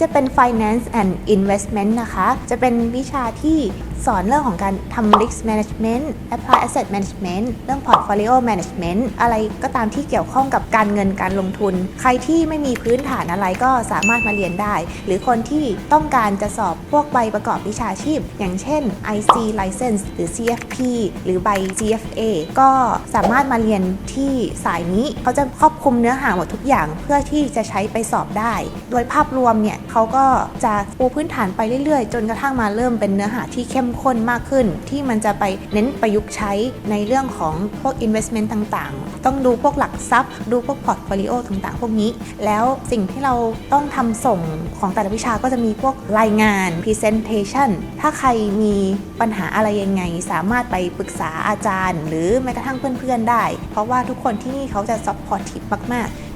จะเป็น finance and investment นะคะ จะเป็นวิชาที่ สอนเรื่องของการทำ risk management apply asset management เรื่อง portfolio management อะไรก็ตามที่เกี่ยวข้องกับการเงินการลงทุน ใครที่ไม่มีพื้นฐานอะไรก็สามารถมาเรียนได้ หรือคนที่ต้องการจะสอบพวกใบประกอบวิชาชีพ อย่างเช่น IC license หรือ CFP หรือใบ CFA ก็สามารถมาเรียนที่สายนี้เขาจะครอบคลุมเนื้อหาหมดทุกอย่างเพื่อที่จะใช้ไปสอบได้ โดยภาพรวมเนี่ยเขาก็จะปูพื้นฐานไปเรื่อยๆ จนกระทั่งมาเริ่มเป็นเนื้อหาที่เข้มข้นมากขึ้น ที่มันจะไปเน้นประยุกต์ใช้ในเรื่องของพวก investment ต่างๆ ต้องดูพวกหลักทรัพย์ ดูพวก portfolio ต่างๆ พวกนี้ แล้วสิ่งที่เราต้องทำส่งของแต่ละวิชาก็จะมีพวกรายงาน presentation ถ้าใครมีปัญหาอะไรยังไง สามารถไปปรึกษาอาจารย์ หรือแม้กระทั่งเพื่อนๆได้ เพราะว่าทุกคนที่นี่เขาจะ supportive มากๆ